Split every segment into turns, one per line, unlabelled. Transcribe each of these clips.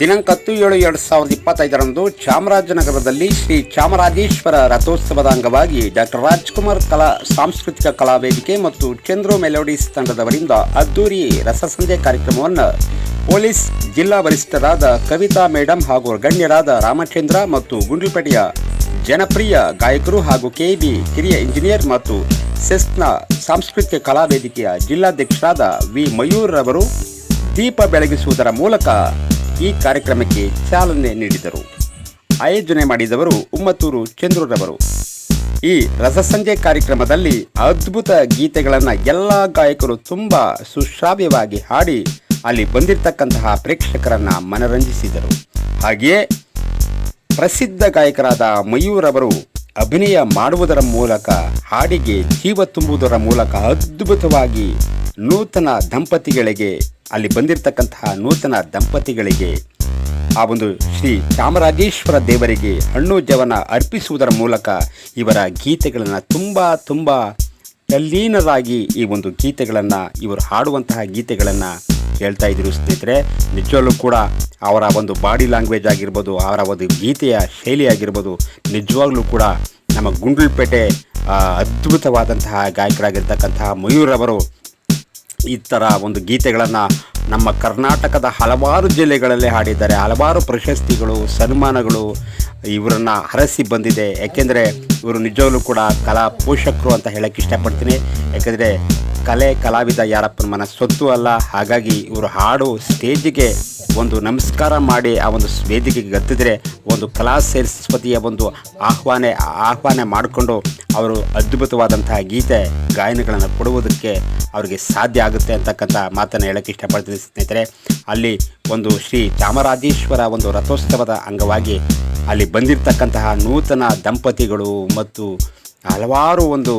ದಿನಾಂಕ ಹತ್ತು ಏಳು ಎರಡು ಸಾವಿರದ ಇಪ್ಪತ್ತೈದರಂದು ಚಾಮರಾಜನಗರದಲ್ಲಿ ಶ್ರೀ ಚಾಮರಾಜೇಶ್ವರ ರಥೋತ್ಸವದ ಅಂಗವಾಗಿ ಡಾಕ್ಟರ್ ರಾಜ್ಕುಮಾರ್ ಕಲಾ ಸಾಂಸ್ಕೃತಿಕ ಕಲಾ ವೇದಿಕೆ ಮತ್ತು ಚಂದ್ರು ಮೆಲೋಡಿಸ್ ತಂಡದವರಿಂದ ಅದ್ದೂರಿ ರಸಸಂಧೆ ಕಾರ್ಯಕ್ರಮವನ್ನು ಪೊಲೀಸ್ ಜಿಲ್ಲಾ ವರಿಷ್ಠರಾದ ಕವಿತಾ ಮೇಡಮ್ ಹಾಗೂ ಗಣ್ಯರಾದ ರಾಮಚಂದ್ರ ಮತ್ತು ಗುಂಡ್ಲುಪೇಟೆಯ ಜನಪ್ರಿಯ ಗಾಯಕರು ಹಾಗೂ ಕೆಬಿ ಕಿರಿಯ ಇಂಜಿನಿಯರ್ ಮತ್ತು ಸೆಸ್ನ ಸಾಂಸ್ಕೃತಿಕ ಕಲಾ ವೇದಿಕೆಯ ಜಿಲ್ಲಾಧ್ಯಕ್ಷರಾದ ವಿ ಮಯೂರ್ ರವರು ದೀಪ ಬೆಳಗಿಸುವುದರ ಮೂಲಕ ಈ ಕಾರ್ಯಕ್ರಮಕ್ಕೆ ಚಾಲನೆ ನೀಡಿದರು. ಆಯೋಜನೆ ಮಾಡಿದವರು ಉಮ್ಮತ್ತೂರು ಚಂದ್ರರವರು. ಈ ರಸಸಂಜೆ ಕಾರ್ಯಕ್ರಮದಲ್ಲಿ ಅದ್ಭುತ ಗೀತೆಗಳನ್ನು ಎಲ್ಲ ಗಾಯಕರು ತುಂಬ ಸುಶ್ರಾವ್ಯವಾಗಿ ಹಾಡಿ ಅಲ್ಲಿ ಬಂದಿರತಕ್ಕಂತಹ ಪ್ರೇಕ್ಷಕರನ್ನು ಮನರಂಜಿಸಿದರು. ಹಾಗೆಯೇ ಪ್ರಸಿದ್ಧ ಗಾಯಕರಾದ ಮಯೂರವರು ಅಭಿನಯ ಮಾಡುವುದರ ಮೂಲಕ ಹಾಡಿಗೆ ಜೀವ ತುಂಬುವುದರ ಮೂಲಕ ಅದ್ಭುತವಾಗಿ ನೂತನ ದಂಪತಿಗಳಿಗೆ, ಅಲ್ಲಿ ಬಂದಿರತಕ್ಕಂತಹ ನೂತನ ದಂಪತಿಗಳಿಗೆ, ಆ ಒಂದು ಶ್ರೀ ಚಾಮರಾಜೇಶ್ವರ ದೇವರಿಗೆ ಹಣ್ಣು ಜವನ ಅರ್ಪಿಸುವುದರ ಮೂಲಕ ಇವರ ಗೀತೆಗಳನ್ನು ತುಂಬ ತುಂಬ ತಲ್ಲೀನರಾಗಿ ಈ ಒಂದು ಗೀತೆಗಳನ್ನು, ಇವರು ಹಾಡುವಂತಹ ಗೀತೆಗಳನ್ನು ಹೇಳ್ತಾ ಇದ್ರು ಸ್ನೇಹಿತರೆ. ನಿಜವಲ್ಲೂ ಕೂಡ ಅವರ ಒಂದು ಬಾಡಿ ಲ್ಯಾಂಗ್ವೇಜ್ ಆಗಿರ್ಬೋದು, ಅವರ ಒಂದು ಗೀತೆಯ ಶೈಲಿ ಆಗಿರ್ಬೋದು, ನಿಜವಾಗ್ಲೂ ಕೂಡ ನಮ್ಮ ಗುಂಡ್ಲುಪೇಟೆ ಅದ್ಭುತವಾದಂತಹ ಗಾಯಕರಾಗಿರ್ತಕ್ಕಂತಹ ಮಯೂರವರು ಈ ಥರ ಒಂದು ಗೀತೆಗಳನ್ನು ನಮ್ಮ ಕರ್ನಾಟಕದ ಹಲವಾರು ಜಿಲ್ಲೆಗಳಲ್ಲಿ ಹಾಡಿದ್ದಾರೆ. ಹಲವಾರು ಪ್ರಶಸ್ತಿಗಳು, ಸನ್ಮಾನಗಳು ಇವರನ್ನು ಹರಸಿ ಬಂದಿದೆ. ಯಾಕೆಂದರೆ ಇವರು ನಿಜವಾಗ್ಲೂ ಕೂಡ ಕಲಾ ಪೋಷಕರು ಅಂತ ಹೇಳೋಕ್ಕೆ ಇಷ್ಟಪಡ್ತೀನಿ. ಯಾಕೆಂದರೆ ಕಲೆ ಕಲಾವಿದ ಯಾರಪ್ಪನ ಮನ ಸೊತ್ತು ಅಲ್ಲ. ಹಾಗಾಗಿ ಇವರು ಹಾಡು ಸ್ಟೇಜಿಗೆ ಒಂದು ನಮಸ್ಕಾರ ಮಾಡಿ ಆ ಒಂದು ವೇದಿಕೆಗೆ ಗತ್ತಿದ್ರೆ ಒಂದು ಕಲಾ ಸರಸ್ವತಿಯ ಒಂದು ಆಹ್ವಾನ ಆಹ್ವಾನ ಮಾಡಿಕೊಂಡು ಅವರು ಅದ್ಭುತವಾದಂತಹ ಗೀತೆ, ಗಾಯನಗಳನ್ನು ಕೊಡುವುದಕ್ಕೆ ಅವರಿಗೆ ಸಾಧ್ಯ ಆಗುತ್ತೆ ಅಂತಕ್ಕಂಥ ಮಾತನ್ನು ಹೇಳಕ್ಕೆ ಇಷ್ಟಪಡ್ತೀನಿ ಸ್ನೇಹಿತರೆ. ಅಲ್ಲಿ ಒಂದು ಶ್ರೀ ಚಾಮರಾಜೇಶ್ವರ ಒಂದು ರಥೋತ್ಸವದ ಅಂಗವಾಗಿ ಅಲ್ಲಿ ಬಂದಿರತಕ್ಕಂತಹ ನೂತನ ದಂಪತಿಗಳು ಮತ್ತು ಹಲವಾರು ಒಂದು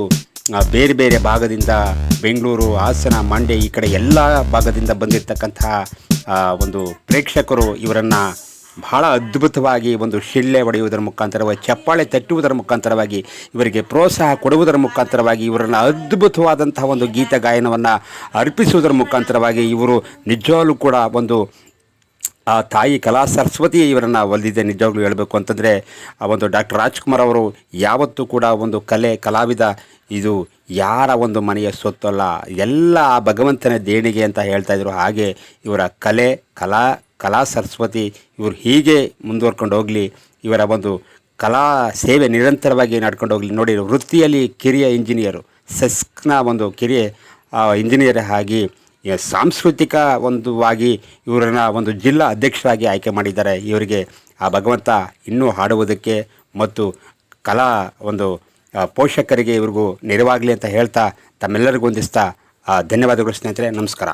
ಬೇರೆ ಬೇರೆ ಭಾಗದಿಂದ ಬೆಂಗಳೂರು, ಹಾಸನ, ಮಂಡ್ಯ ಈ ಕಡೆ ಎಲ್ಲ ಭಾಗದಿಂದ ಬಂದಿರತಕ್ಕಂತಹ ಒಂದು ಪ್ರೇಕ್ಷಕರು ಇವರನ್ನು ಬಹಳ ಅದ್ಭುತವಾಗಿ ಒಂದು ಶಿಳ್ಳೆ ಒಡೆಯುವುದರ ಮುಖಾಂತರವಾಗಿ ಚಪ್ಪಾಳೆ ತಟ್ಟುವುದರ ಮುಖಾಂತರವಾಗಿ ಇವರಿಗೆ ಪ್ರೋತ್ಸಾಹ ಕೊಡುವುದರ ಮುಖಾಂತರವಾಗಿ ಇವರನ್ನು ಅದ್ಭುತವಾದಂತಹ ಒಂದು ಗೀತ ಗಾಯನವನ್ನು ಅರ್ಪಿಸುವುದರ ಮುಖಾಂತರವಾಗಿ ಇವರು ನಿಜವಾಗಲೂ ಕೂಡ ಒಂದು ಆ ತಾಯಿ ಕಲಾ ಸರಸ್ವತಿ ಇವರನ್ನು ಒಲಿದಿದೆ ನಿಜವಾಗ್ಲೂ ಹೇಳಬೇಕು ಅಂತಂದರೆ ಆ ಒಂದು ಡಾಕ್ಟರ್ ರಾಜ್ಕುಮಾರ್ ಅವರು ಯಾವತ್ತೂ ಕೂಡ ಒಂದು ಕಲೆ, ಕಲಾವಿದ ಇದು ಯಾರ ಒಂದು ಮನೆಯ ಸೊತ್ತಲ್ಲ. ಎಲ್ಲ ಆ ಭಗವಂತನ ದೇಣಿಗೆ ಅಂತ ಹೇಳ್ತಾ ಇದ್ರು ಹಾಗೆ ಇವರ ಕಲೆ, ಕಲಾ ಕಲಾ ಸರಸ್ವತಿ ಇವರು ಹೀಗೆ ಮುಂದುವರ್ಕೊಂಡು ಹೋಗಲಿ, ಇವರ ಒಂದು ಕಲಾ ಸೇವೆ ನಿರಂತರವಾಗಿ ನಡ್ಕೊಂಡು ಹೋಗಲಿ. ನೋಡಿ, ವೃತ್ತಿಯಲ್ಲಿ ಕಿರಿಯ ಇಂಜಿನಿಯರು, ಸೆಸ್ಕ್ನ ಒಂದು ಕಿರಿಯ ಇಂಜಿನಿಯರ್ ಆಗಿ ಸಾಂಸ್ಕೃತಿಕ ಒಂದುವಾಗಿ ಇವರನ್ನ ಒಂದು ಜಿಲ್ಲಾ ಅಧ್ಯಕ್ಷರಾಗಿ ಆಯ್ಕೆ ಮಾಡಿದ್ದಾರೆ. ಇವರಿಗೆ ಆ ಭಗವಂತ ಇನ್ನೂ ಹಾಡುವುದಕ್ಕೆ ಮತ್ತು ಕಲಾ ಒಂದು ಪೋಷಕರಿಗೆ ಇವ್ರಿಗೂ ನೆರವಾಗಲಿ ಅಂತ ಹೇಳ್ತಾ ತಮ್ಮೆಲ್ಲರಿಗೂ ಹೊಂದಿಸ್ತಾ ಧನ್ಯವಾದಗಳು ಸ್ನೇಹಿತರೆ. ನಮಸ್ಕಾರ.